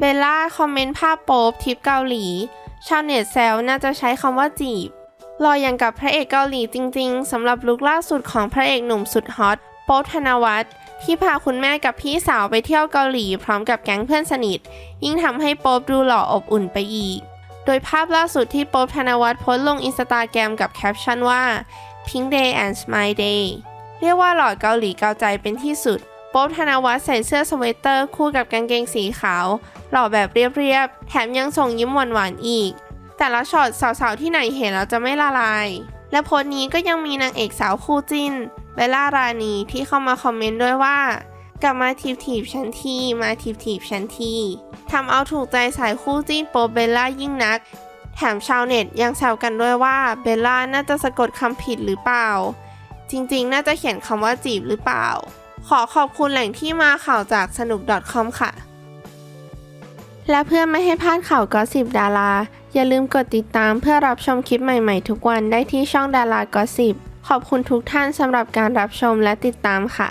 เบลล่าคอมเมนต์ภาพโป๊ปทริปเกาหลี ชาวเน็ตแซวน่าจะใช้คำว่าจีบรออย่างกับพระเอกเกาหลีจริงๆสำหรับลุคล่าสุดของพระเอกหนุ่มสุดฮอตโป๊ปธนวัฒน์ที่พาคุณแม่กับพี่สาวไปเที่ยวเกาหลี พร้อมกับแก๊งเพื่อนสนิท ยิ่งทำให้โป๊ปดูหล่ออบอุ่นไปอีก โดยภาพล่าสุดที่โป๊ปธนวัฒน์โพสต์ลงอินสตาแกรมกับแคปชั่นว่า Pink Day and Smile Day เรียกว่าหล่อเกาหลีเกาใจเป็นที่สุด โป๊ปธนวัฒน์ใส่เสื้อสเวตเตอร์คู่กับกางเกงสีขาว หล่อแบบเรียบๆ แถมยังส่งยิ้มหวานๆอีก แต่ละช็อตสาวๆ ที่ไหนเห็นแล้วจะไม่ละลาย และโพสต์นี้ก็ยังมีนางเอกสาวคู่จิ้นเบลล่ารานีที่เข้ามาคอมเมนต์ด้วยว่ากลับมาทีบทีบๆฉันทีมาทีบทีบๆฉันทีทำเอาถูกใจสายคู่จิ้นโป๊ปเบลล่ายิ่งนัก แถมชาวเน็ตยังแซวกันด้วยว่าเบลล่าน่าจะสะกดคำผิดหรือเปล่า จริงๆ น่าจะเขียนคำว่าจีบหรือเปล่า ขอขอบคุณแหล่งที่มาข่าวจากสนุก .com ค่ะ และเพื่อไม่ให้พลาดข่าวกอสิบดารา อย่าลืมกดติดตามเพื่อรับชมคลิปใหม่ๆ ทุกวันได้ที่ช่องดารากอสิบขอบคุณทุกท่านสำหรับการรับชมและติดตามค่ะ